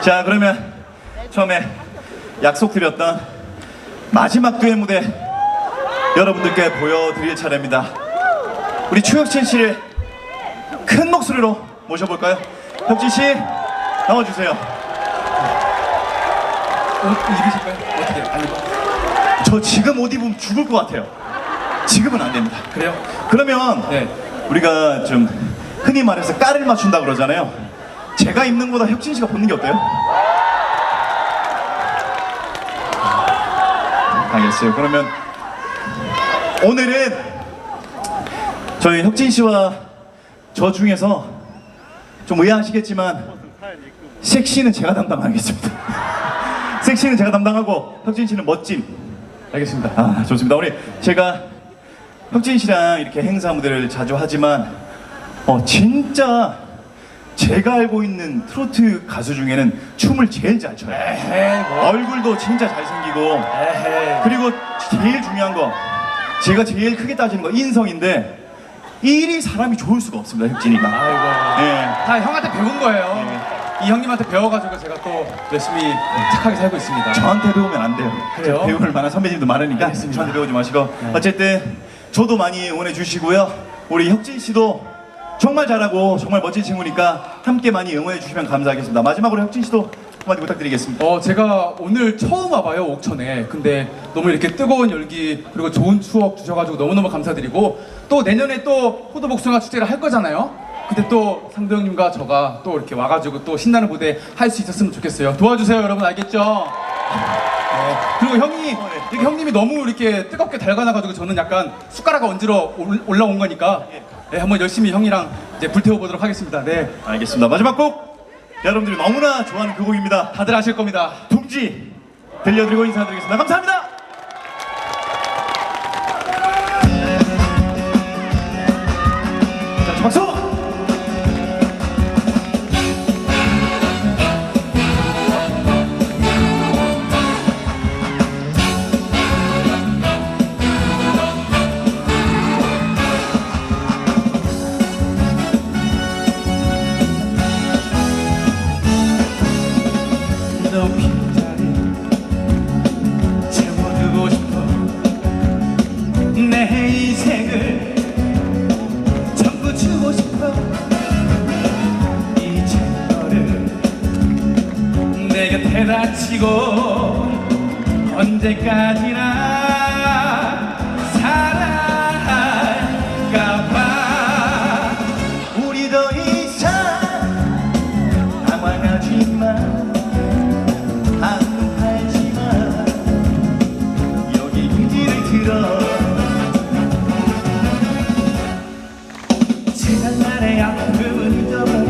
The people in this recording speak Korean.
자 그러면 처음에 약속드렸던 마지막 듀엣 무대 여러분들께 보여드릴 차례입니다. 우리 추혁진 씨를 큰 목소리로 모셔볼까요? 혁진 씨 나와주세요. 옷 입으실까요? 어떻게? 아니 저 지금 옷 입으면 죽을 것 같아요. 지금은 안 됩니다. 그래요? 그러면 네. 우리가 좀 흔히 말해서 깔을 맞춘다 그러잖아요. 제가 입는 거보다 혁진 씨가 벗는 게 어때요? 알겠어요. 그러면 오늘은 저희 혁진 씨와 저 중에서 좀 의아하시겠지만 섹시는 제가 담당하겠습니다. 섹시는 제가 담당하고 혁진 씨는 멋짐. 알겠습니다. 아 좋습니다. 우리 제가 혁진 씨랑 이렇게 행사 무대를 자주 하지만 어 진짜 제가 알고 있는 트로트 가수 중에는 춤을 제일 잘 춰요. 에헤이 뭐. 얼굴도 진짜 잘생기고 에헤이. 그리고 제일 중요한 거 제가 제일 크게 따지는 거 인성인데 일이 사람이 좋을 수가 없습니다. 혁진이가. 아이고. 네. 다 형한테 배운 거예요. 이 형님한테 배워가지고 제가 또 열심히 착하게 살고 있습니다. 저한테 배우면 안 돼요. 그래요? 배울 만한 선배님도 많으니까 알겠습니다. 저한테 배우지 마시고 네. 어쨌든 저도 많이 응원해 주시고요. 우리 혁진 씨도 정말 잘하고 정말 멋진 친구니까 함께 많이 응원해 주시면 감사하겠습니다. 마지막으로 혁진 씨도 한마디 부탁드리겠습니다. 어 제가 오늘 처음 와봐요 옥천에 근데 너무 이렇게 뜨거운 열기 그리고 좋은 추억 주셔가지고 너무너무 감사드리고 또 내년에 또 포도복숭아 축제를 할 거잖아요 그때 또 상도 형님과 저가 또 이렇게 와가지고 또 신나는 무대 할 수 있었으면 좋겠어요 도와주세요 여러분 알겠죠? 네. 그리고 형이 이렇게 형님이 너무 이렇게 뜨겁게 달가나가지고 저는 약간 숟가락 얹으러 올- 올라온 거니까 네, 한번 열심히 형이랑 이제 불태워 보도록 하겠습니다 네 알겠습니다. 마지막 곡 여러분들이 너무나 좋아하는 그 곡입니다. 다들 아실 겁니다 둥지 들려드리고 인사드리겠습니다. 감사합니다. 다치고 언제까지나 살아갈까봐. 우리 더 이상 당황하지 마 한눈 팔지 마 여기 길을 들어. 지난날의 아픔은 잊어버려